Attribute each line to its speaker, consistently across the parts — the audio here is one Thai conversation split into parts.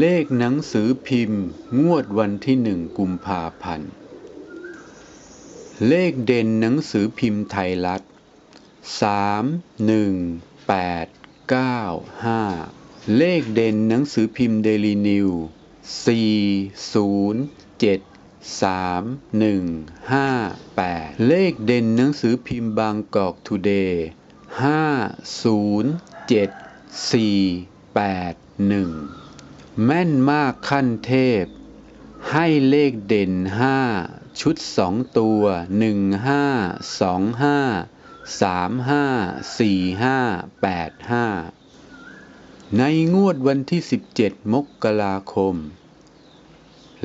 Speaker 1: เลขหนังสือพิมพ์ งวดวันที่หนึ่งกุมภาพันธ์ เลขเด่นหนังสือพิมพ์ไทยรัฐสามหนึ่งแปดเก้าห้าเลขเด่นหนังสือพิมพ์เดลีนิวสี่ศูนย์เจ็ดสามหนึ่งห้าแปดเลขเด่นหนังสือพิมพ์บางกอกทูเดย์ห้าศูนย์เจ็ดสี่ แม่นมากขั้นเทพ ให้เลขเด่นห้าชุดสองตัวหนึ่งห้าสองห้าสามห้าสี่ห้าแปดห้าในงวดวันที่ 17 มกราคม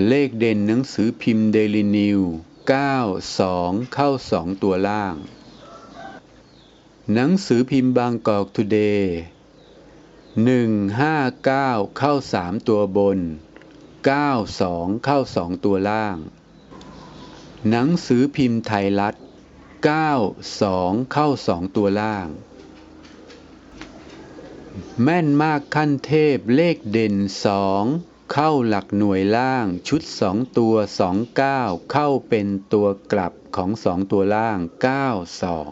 Speaker 1: เลขเด่นหนังสือพิมพ์เดลินิว 92 เข้า 2 ตัวล่าง หนังสือพิมพ์บางกอกทูเดย์ หนึ่งห้าเก้าเข้าสามตัวบนเก้าสองเข้าสองตัวล่าง หนังสือพิมพ์ไทยรัฐเก้าสองเข้าสองตัวล่าง แม่นมากขั้นเทพเลขเด่นสองเข้าหลักหน่วยล่างชุดสองตัวสองเก้าเข้าเป็นตัวกลับของสองตัวล่างเก้าสอง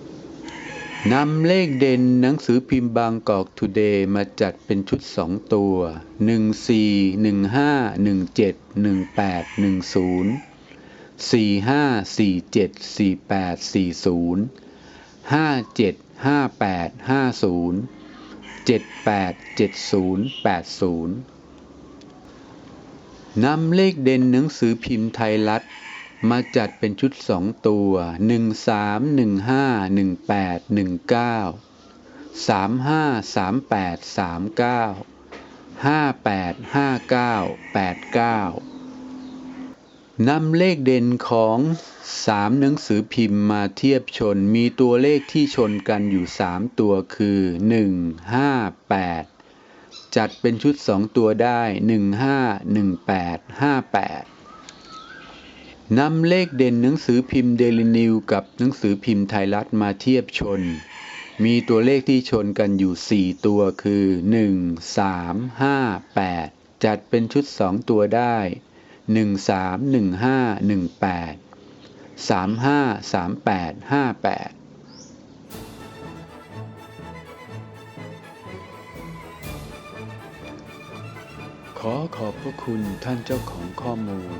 Speaker 1: นำเลขเด่นหนังสือพิมพ์บางกอกทูเดย์มาจัดเป็นชุดสองตัว 1 4 1 5 1 7 1 8 1 0 4 5 4 7 4 8 4 0 5 7 5 8 5 0 7 8 7 0 8 0นำเลขเด่นหนังสือพิมพ์ไทยรัฐ มาจัดเป็นชุดสองตัว 1 3 1 5 1 8 1 9 3 5 3 8 3 9 5 8 5 9 8 9 นำเลขเด่นของสามหนังสือพิมพ์มาเทียบชนมีตัวเลขที่ชนกันอยู่ 3 ตัวคือ 1 5 8 จัดเป็นชุด 2 ตัวได้ 1 5 1 8 5 8 นำเลขเด่นหนังสือพิมพ์เดลินิวกับหนังสือพิมพ์ไทยรัฐมาเทียบชน มีตัวเลขที่ชนกันอยู่ 4 ตัวคือ 1 3 5 8 จัดเป็นชุด 2 ตัวได้ 1 3 1 5 1 8 3 5 3 8 5 8ขอขอบพระคุณท่านเจ้าของข้อมูล